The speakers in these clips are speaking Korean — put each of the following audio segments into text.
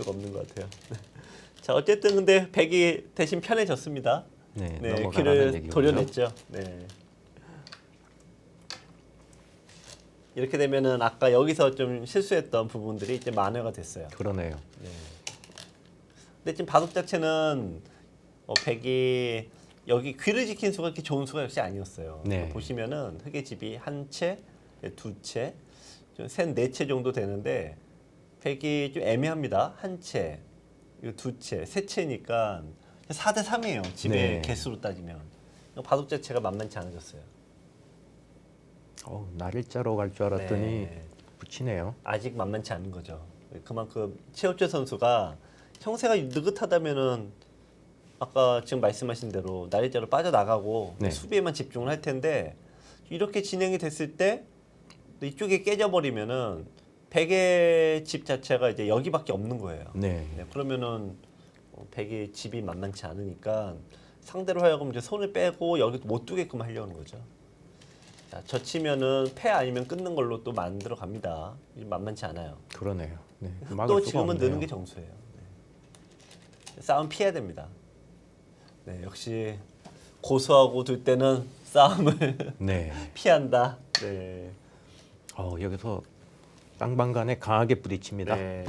수가 없는 것 같아요. 자 어쨌든 근데 백이 대신 편해졌습니다. 네, 네, 귀를. 돌려냈죠. 네. 이렇게 되면은 아까 여기서 좀 실수했던 부분들이 이제 만회가 됐어요. 그러네요. 근데 지금 바둑 자체는 어, 백이 여기 귀를 지킨 수가 그렇게 좋은 수가 역시 아니었어요. 네. 보시면은 흑의 집이 한 채, 두 채, 셋, 네 채 정도 되는데 백이 좀 애매합니다. 한 채, 두 채, 세 채니까 4대 3이에요. 집의 네. 개수로 따지면. 바둑 자체가 만만치 않아졌어요. 어, 날일자로 갈줄 알았더니 네. 붙이네요. 아직 만만치 않은 거죠. 그만큼 최우철 선수가 형세가 느긋하다면은 아까 지금 말씀하신 대로 나리자로 빠져나가고 네. 수비에만 집중을 할 텐데 이렇게 진행이 됐을 때 이쪽에 깨져버리면은 백의 집 자체가 이제 여기밖에 없는 거예요. 네. 네, 그러면은 어, 백의 집이 만만치 않으니까 상대로 하여금 이제 손을 빼고 여기 못 두게끔 하려는 거죠. 자, 젖히면은 패 아니면 끊는 걸로 또 만들어 갑니다. 만만치 않아요. 그러네요. 네. 또 지금은. 느는 게 정수예요. 네. 싸움 피해야 됩니다. 네, 역시 고수하고 둘 때는 싸움을 네. 피한다. 네. 어, 여기서 쌍방 간에 강하게 부딪힙니다. 네.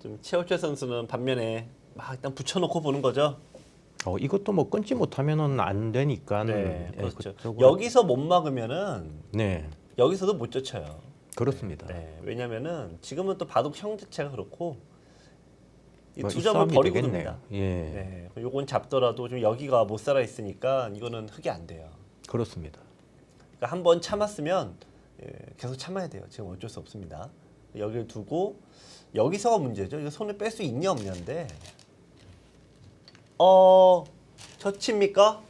좀 최호철 선수는 반면에 막 일단 붙여놓고 보는 거죠. 어, 이것도 뭐 끊지 못하면은 안 되니까. 네, 예, 그렇죠. 그쪽으로- 여기서 못 막으면은 네, 여기서도 못 쫓아요. 그렇습니다. 네, 왜냐면은 지금은 또 바둑 형 자체가 그렇고 이뭐두이 점을 싸움이 버리고 되겠네요. 둡니다. 예, 네, 요건 잡더라도 좀 여기가 못 살아 있으니까 이거는 흑이 안 돼요. 그렇습니다. 그러니까 한 번 참았으면 예, 계속 참아야 돼요. 지금 어쩔 수 없습니다. 여기를 두고 여기서가 문제죠. 이거 손을 뺄 수 있냐 없냐인데 어 젖힙니까?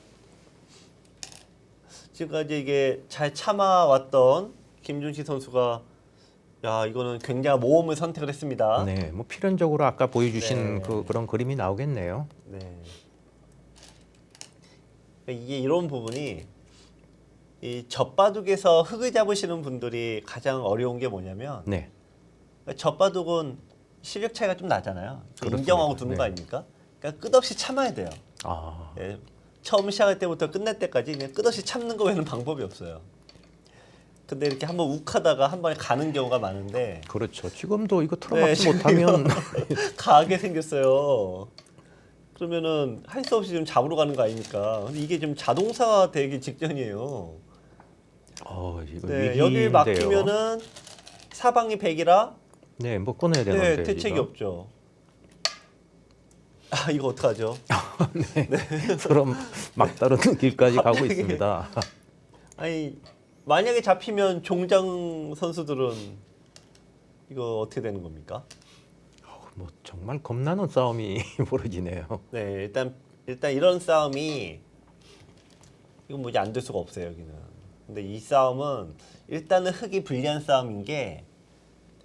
지금까지 이게 잘 참아왔던 김준식 선수가 야 이거는 굉장한 모험을 선택을 했습니다. 네, 뭐 필연적으로 아까 보여주신 네. 그 그런 그림이 나오겠네요. 네. 이게 이런 부분이 이 젖바둑에서 흙을 잡으시는 분들이 가장 어려운 게 뭐냐면 네, 젖바둑은 실력 차이가 좀 나잖아요. 그렇습니다. 인정하고 두는 네. 거 아닙니까? 그러니까 끝없이 참아야 돼요. 아, 예. 처음 시작할 때부터 끝날 때까지 그냥 끝없이 참는 거 외에는 방법이 없어요. 근데 이렇게 한번 욱하다가 한 번에 가는 경우가 많은데 그렇죠. 지금도 이거 네, 틀어막지 지금 못하면 가게 생겼어요. 그러면은 할 수 없이 좀 잡으러 가는 거 아닙니까? 근데 이게 좀 자동차 되기 직전이에요. 어, 이거 네, 여기. 막히면은 사방이 백이라 네, 뭐 꺼내야 되는데 네, 대책이 이거. 없죠. 아 이거 어떡하죠? 서로 막다른 길까지 가고. 있습니다. 아니 만약에 잡히면 종장 선수들은 이거 어떻게 되는 겁니까? 뭐 정말 겁나는 싸움이 벌어지네요. 네 일단 일단 이런 싸움이 이건 뭐지 안 될 수가 없어요 여기는. 근데 이 싸움은 일단은 흙이 불리한 싸움인 게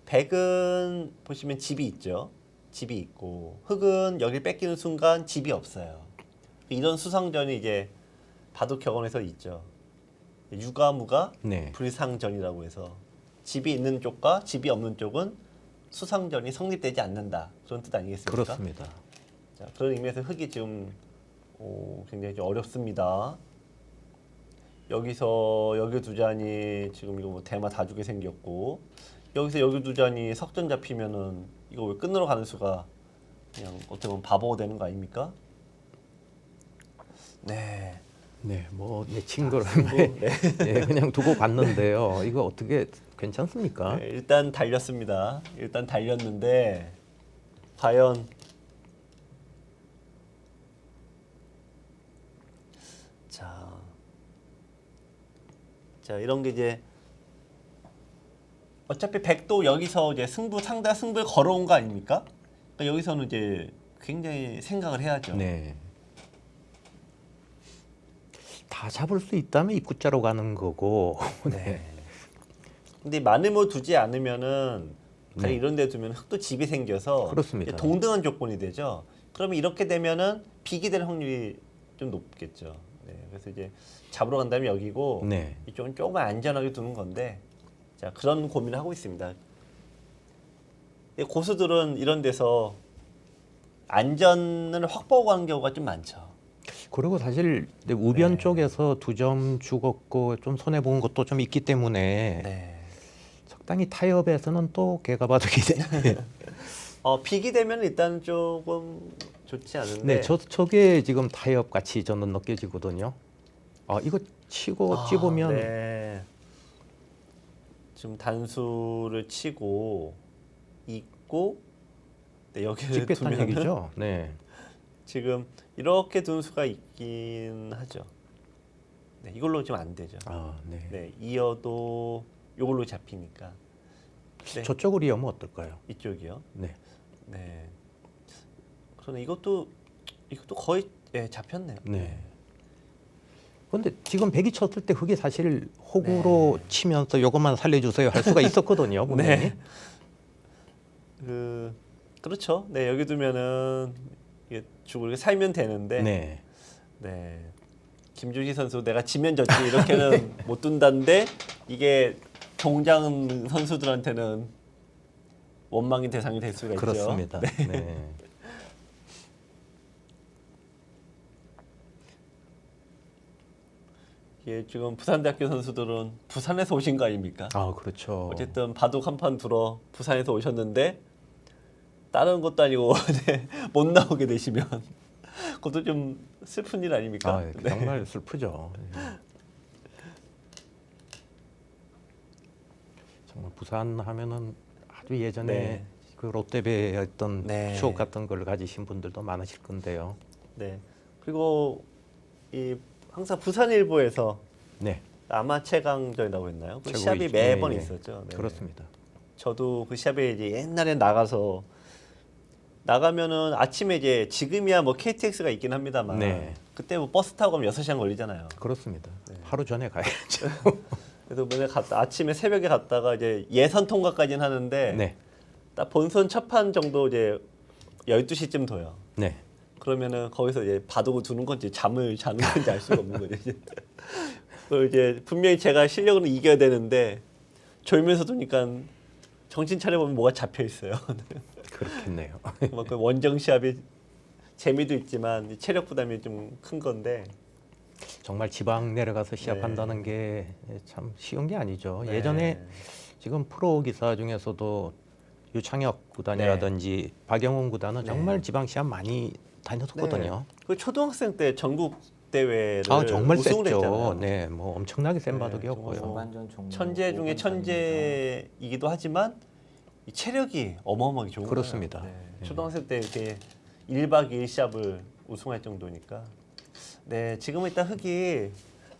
백은 보시면 집이 있죠. 집이 있고 흙은 여기 뺏기는 순간 집이 없어요. 이런 수상전이 이제 바둑 격언에서 있죠. 유가무가 네, 불상전이라고 해서 집이 있는 쪽과 집이 없는 쪽은 수상전이 성립되지 않는다 그런 뜻 아니겠습니까? 그렇습니다. 자, 그런 의미에서 흙이 지금 오, 굉장히 좀 어렵습니다. 여기서 여기 두 잔이 지금 이거 뭐 대마 다 주게 생겼고 여기서 여기 두 잔이 석전 잡히면은 이거 왜 끊으러 가는 수가 그냥 어떻게 보면 바보가 되는 거 아닙니까? 네. 네, 뭐 내친 거를 네. 네, 그냥 두고 봤는데요. 이거 어떻게 괜찮습니까? 네, 일단 달렸습니다. 일단 달렸는데 과연 자, 자 이런 게 이제 어차피 백도 여기서 이제 승부 상대 승부를 걸어온 거 아닙니까? 그러니까 여기서는 이제 굉장히 생각을 해야죠. 네. 다 잡을 수 있다면 입구자로 가는 거고. 네. 근데 마음을 두지 않으면은 가령 네. 이런 데 두면 흙도 집이 생겨서 그렇습니다. 동등한 조건이 되죠. 그러면 이렇게 되면은 비기 될 확률이 좀 높겠죠. 네. 그래서 이제 잡으러 간다면 여기고 네. 이쪽은 조금 안전하게 두는 건데 자 그런 고민을 하고 있습니다. 고수들은 이런 데서 안전을 확보하고 가는 경우가 좀 많죠. 그리고 사실 우변 네. 쪽에서 두 점 죽었고 좀 손해 본 것도 좀 있기 때문에 네. 적당히 타협에서는 또 개가 바둑이 돼. 어, 빅이 되면 일단 조금 좋지 않은데. 네, 저 저게 지금 타협 같이 저는 느껴지거든요. 아 이거 치고 아, 찝으면 네. 지금 단수를 치고 있고 네, 여기를 두면은 얘기죠. 네, 지금 이렇게 둔 수가 있긴 하죠. 네, 이걸로 좀안 되죠. 아 네. 네, 이어도 이걸로 잡히니까. 네, 저쪽으로 이으면 어떨까요? 이쪽이요. 네, 네. 그러네 이것도 이것도 거의 예, 잡혔네요. 네. 근데 지금 백이 쳤을 때 흙이 사실 호구로 네. 치면서 이것만 살려주세요 할 수가 있었거든요. 네. 그 그렇죠. 네 여기 두면은 이게 죽을 살면 되는데. 네. 네. 김주희 선수 내가 지면 졌지 이렇게는 못 둔다는데 이게 동장 선수들한테는 원망의 대상이 될 수가 있죠. 그렇습니다. 네. 이 게 지금 부산대학교 선수들은 부산에서 오신 거 아닙니까? 아 그렇죠. 어쨌든 바둑 한 판 들어 부산에서 오셨는데 다른 것도 아니고 네, 못 나오게 되시면 그것도 좀 슬픈 일 아닙니까? 아, 네. 정말 슬프죠. 예. 정말 부산 하면은 아주 예전에 네. 그 롯데배에 어떤 네. 추억 같은 걸 가지신 분들도 많으실 건데요. 네. 그리고 이 항상 부산일보에서 네, 아마 최강전이라고 했나요? 그. 시합이 매번 네, 네. 있었죠. 네. 그렇습니다. 저도 그 시합에 이제 옛날에 나가서 나가면은 아침에 이제 지금이야 뭐 KTX가 있긴 합니다만 네. 그때 뭐 버스 타고 가면 6시간 걸리잖아요. 그렇습니다. 네. 하루 전에 가야죠. 그래서 맨날 갔다 아침에 새벽에 갔다가 이제 예선 통과까지는 하는데 네, 딱 본선 첫 판 정도 이제 12시쯤 둬요. 네, 그러면은 거기서 이제 바둑을 두는 건지 잠을 자는 건지 알 수가 없는 거죠. 그리고 이제 분명히 제가 실력으로 이겨야 되는데 졸면서 두니까 정신 차려보면 뭐가 잡혀 있어요. 그렇겠네요. 뭐그 원정 시합이 재미도 있지만 이 체력 부담이 좀 큰 건데 정말 지방 내려가서 시합한다는 게참 쉬운 게 아니죠. 네. 예전에 지금 프로 기사 중에서도 유창혁 구단이라든지 박영훈 구단은 네. 정말 지방 시합 많이 다녔었거든요. 그 초등학생 때 전국 대회를 아 정말 우승을 셌죠. 했잖아요. 네, 뭐 엄청나게 센 네, 바둑이었고요. 천재 중에 5분 천재이기도 하지만 이 체력이 어마어마하게 좋은 그렇습니다. 거예요. 네. 네. 초등학생 때 이렇게 1박 2일 시합을 우승할 정도니까. 네, 지금은 일단 흙이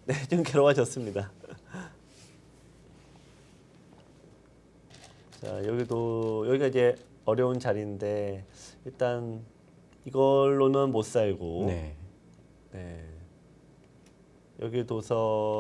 네, 좀 괴로워졌습니다. 자, 여기도 여기가 이제 어려운 자리인데 일단 이걸로는 못 살고 네. 네. 여기 도서